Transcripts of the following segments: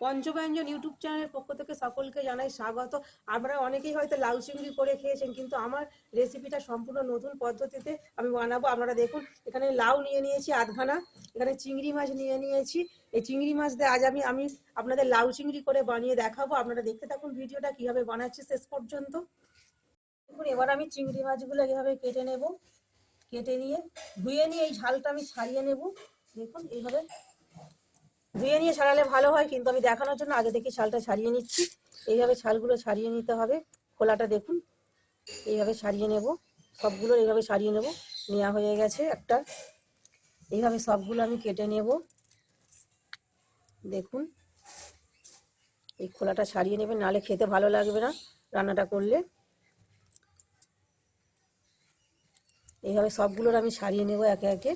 পঞ্চব্যঞ্জন YouTube চ্যানেলের পক্ষ থেকে সকলকে জানাই স্বাগত। আপনারা অনেকেই হয়তো লাউ চিংড়ি করে খেয়েছেন, কিন্তু আমার রেসিপিটা সম্পূর্ণ নতুন পদ্ধতিতে আমি বানাবো। আপনারা দেখুন, এখানে লাউ নিয়ে নিয়েছি আধখানা, এখানে চিংড়ি মাছ নিয়ে নিয়েছি। এই চিংড়ি মাছ দিয়ে আজ আমি আমি আপনাদের লাউ চিংড়ি করে বানিয়ে দেখাবো। আপনারা দেখতে থাকুন ভিডিওটা, কীভাবে বানাচ্ছি শেষ পর্যন্ত। দেখুন, এবার আমি চিংড়ি মাছগুলো এভাবে কেটে নেব। কেটে নিয়ে, ধুয়ে নিয়ে এই ঝালটা আমি ছাড়িয়ে নেব। দেখুন, এইভাবে ধুয়ে নিয়ে সারালে ভালো হয়, কিন্তু আমি দেখানোর জন্য আগে থেকে ছালটা ছাড়িয়ে নিচ্ছি। এইভাবে ছালগুলো ছাড়িয়ে নিতে হবে। খোলাটা দেখুন। এইভাবে সারিয়ে নেব। সবগুলো এইভাবে সারিয়ে নেব। নেওয়া হয়ে গেছে একটা। এইভাবে সবগুলো আমি কেটে নেব। দেখুন। এই খোলাটা সারিয়ে নেবেন নালে খেতে ভালো লাগবে না রান্নাটা করলে। এইভাবে সবগুলোর আমি সারিয়ে নেব একে একে।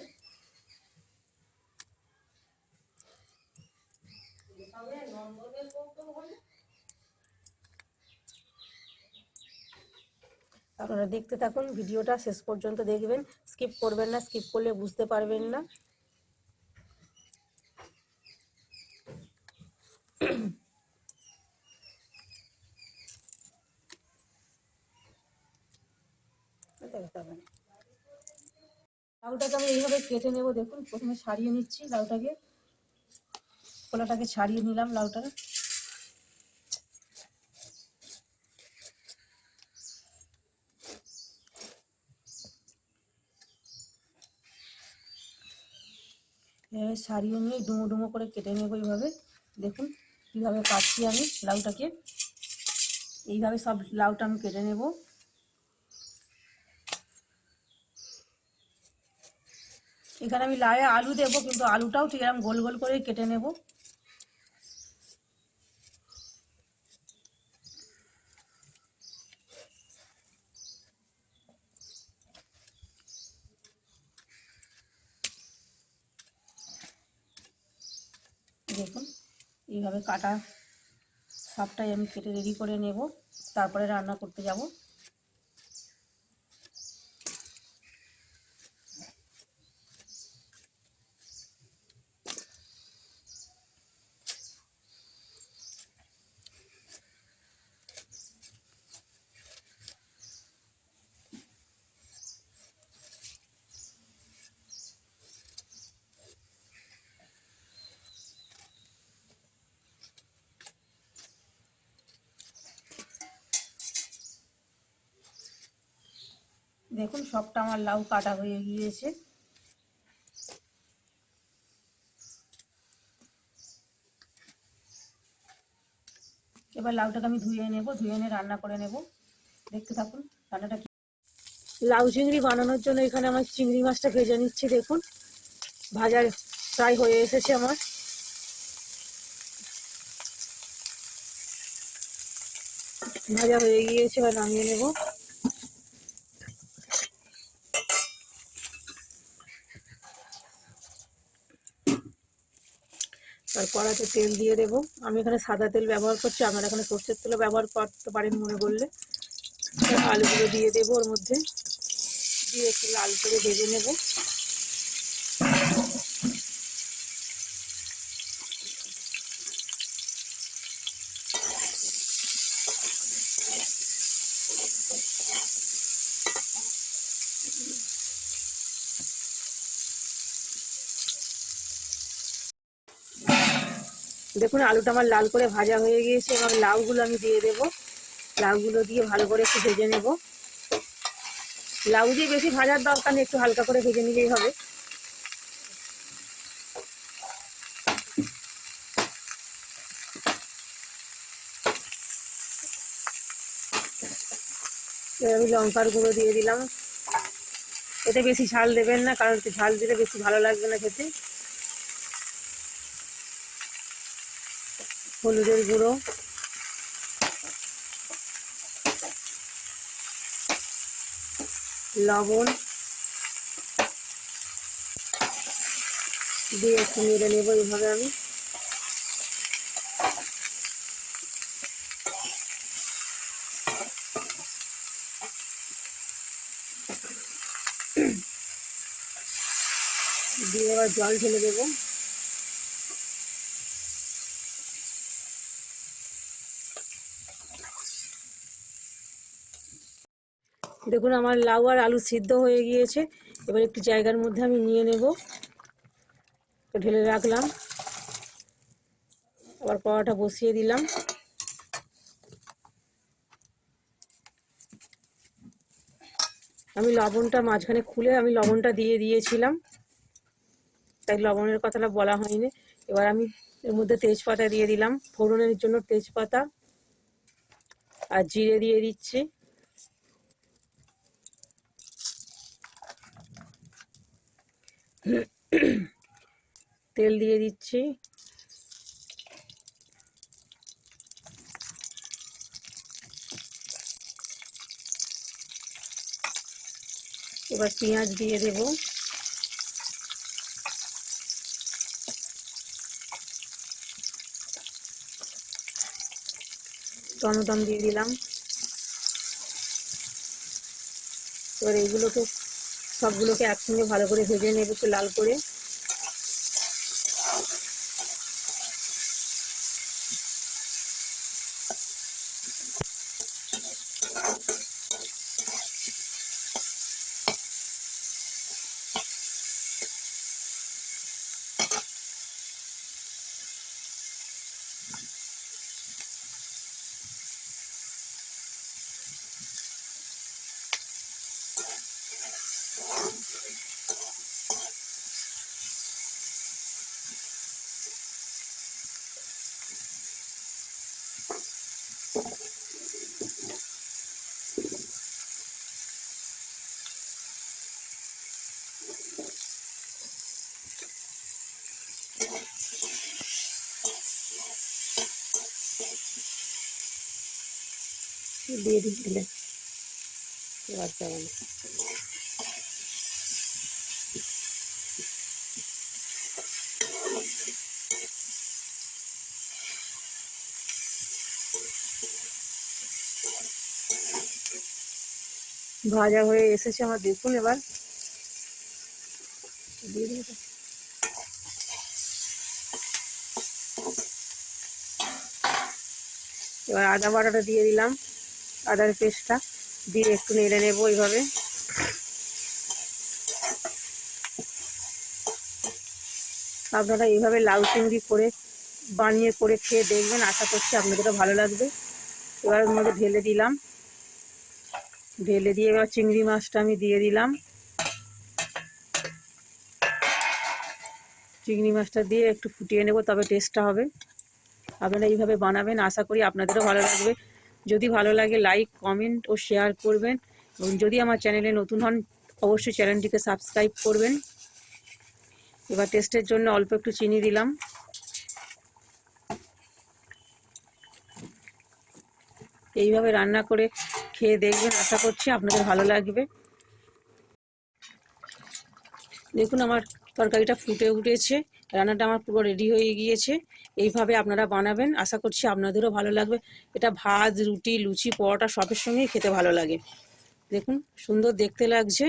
আপনারা দেখতে থাকুন, ভিডিওটা শেষ পর্যন্ত দেখবেন। স্কিপ করবেন না, স্কিপ করলে বুঝতে পারবেন না। লাউটাকে আমি এইভাবে কেটে নেব, দেখুন, প্রথমে ছাড়িয়ে নিচ্ছি লাউটাকে খোলাটাকে ছাড়িয়ে নিলাম লাউটা এভাবে সারিয়ে নিয়ে ডুমো ডুমো করে কেটে নেব এইভাবে। দেখুন কীভাবে কাটছি আমি লাউটাকে। এইভাবে সব লাউটা আমি কেটে নেব। এখানে আমি লায়ে আলু দেবো, কিন্তু আলুটাও ঠিক এরকম গোল গোল করে কেটে নেব। দেখুন এইভাবে কাটা সবটাই আমি কেটে রেডি করে নেব। তারপরে রান্না করতে যাব। দেখুন, সবটা আমার লাউ কাটা হয়ে গিয়েছে। এবার লাউটাকে আমি ধুয়ে নেব, ধুয়ে এনে রান্না করে নেব। দেখতে থাকুন, রান্নাটা লাউ চিংড়ি বানানোর জন্য এখানে আমার চিংড়ি মাছটা ভেজে নিচ্ছি, দেখুন। ভাজা প্রায় হয়ে এসেছে আমার। ভাজা হয়ে গিয়েছে, এবার নামিয়ে নেব। আর কড়াতে তেল দিয়ে দেবো। আমি এখানে সাদা তেল ব্যবহার করছি, আমার এখানে সর্ষের তেলও ব্যবহার করতে পারেন মনে করলে। আলুগুলো দিয়ে দেবো ওর মধ্যে, দিয়ে একটু লাল করে ভেজে নেব। দেখুন, আলুটা আমার লাল করে ভাজা হয়ে গিয়েছে এবং লাউগুলো আমি দিয়ে দেব। লাউগুলো দিয়ে ভালো করে একটু ভেজে নেব। লাউ দিয়ে বেশি ভাজার দরকার নেই, একটু হালকা করে ভেজে নিলেই হবে। আমি লঙ্কার গুঁড়ো দিয়ে দিলাম। এতে বেশি ঝাল দেবেন না, কারণ ঝাল দিলে বেশি ভালো লাগবে না খেতে। হলুদের গুঁড়ো। লবণ। দিয়ে একটু নেড়ে নেব এইভাবে আমি। দিয়ে এবার জল ঢেলে দেবো। দেখুন আমার লাউ আর আলু সিদ্ধ হয়ে গিয়েছে। এবার একটি জায়গার মধ্যে আমি নিয়ে নেব। ঢেলে রাখলাম। আবার কড়াটা বসিয়ে দিলাম। আমি লবণটা মাঝখানে খুলে আমি লবণটা দিয়ে দিয়েছিলাম। তাই লবণের কথাটা বলা হয়নি। এবার আমি এর মধ্যে তেজপাতা দিয়ে দিলাম। ফোড়নের জন্য তেজপাতা আর জিরে দিয়ে দিচ্ছি। তেল দিয়ে দিচ্ছি। এবার পেঁয়াজ দিয়ে দেব। টমেটম দিয়ে দিলাম। এবার এইগুলোকে সবগুলোকে একসঙ্গে ভালো করে ভেজে নেব একটু লাল করে। দিয়ে দিলে এবার কেমন ভাজা হয়ে এসেছে আমার দেখুন এবার দিয়ে দিবো এবার আদা বাটাটা দিয়ে দিলাম। আদার পেস্টটা দিয়ে একটু নেড়ে নেব এইভাবে। আপনারা এইভাবে লাউ চিংড়ি করে বানিয়ে করে খেয়ে দেখবেন, আশা করছি আপনাদেরও ভালো লাগবে। এবার ওর মধ্যে ঢেলে দিলাম। ঢেলে দিয়ে এবার চিংড়ি মাছটা আমি দিয়ে দিলাম। চিংড়ি মাছটা দিয়ে একটু ফুটিয়ে নেব, তবে টেস্টটা হবে। আপনারা এইভাবে বানাবেন, আশা করি আপনাদেরও ভালো লাগবে। যদি ভালো লাগে লাইক কমেন্ট ও শেয়ার করবেন। এবং যদি আমার চ্যানেলে নতুন হন, অবশ্যই চ্যানেলটিকে সাবস্ক্রাইব করবেন। এবার টেস্টের জন্য অল্প একটু চিনি দিলাম। এইভাবে রান্না করে খেয়ে দেখবেন, আশা করছি আপনাদের ভালো লাগবে। দেখুন আমার তরকারিটা ফুটে উঠেছে। রান্নাটা আমার পুরো রেডি হয়ে গিয়েছে। এইভাবে আপনারা বানাবেন। আশা করছি আপনাদেরও ভালো লাগবে। এটা ভাত, রুটি, লুচি, পরোটা সবের সঙ্গেই খেতে ভালো লাগে। দেখুন, সুন্দর দেখতে লাগছে।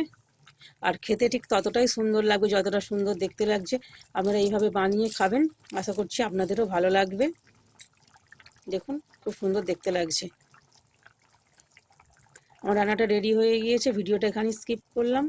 আর খেতে ঠিক ততটাই সুন্দর লাগবে, যতটা সুন্দর দেখতে লাগছে। আপনারা এইভাবে বানিয়ে খাবেন। আশা করছি আপনাদেরও ভালো লাগবে। দেখুন, খুব সুন্দর দেখতে লাগছে। আমার রান্নাটা রেডি হয়ে গিয়েছে। ভিডিওটা এখানে স্কিপ করলাম।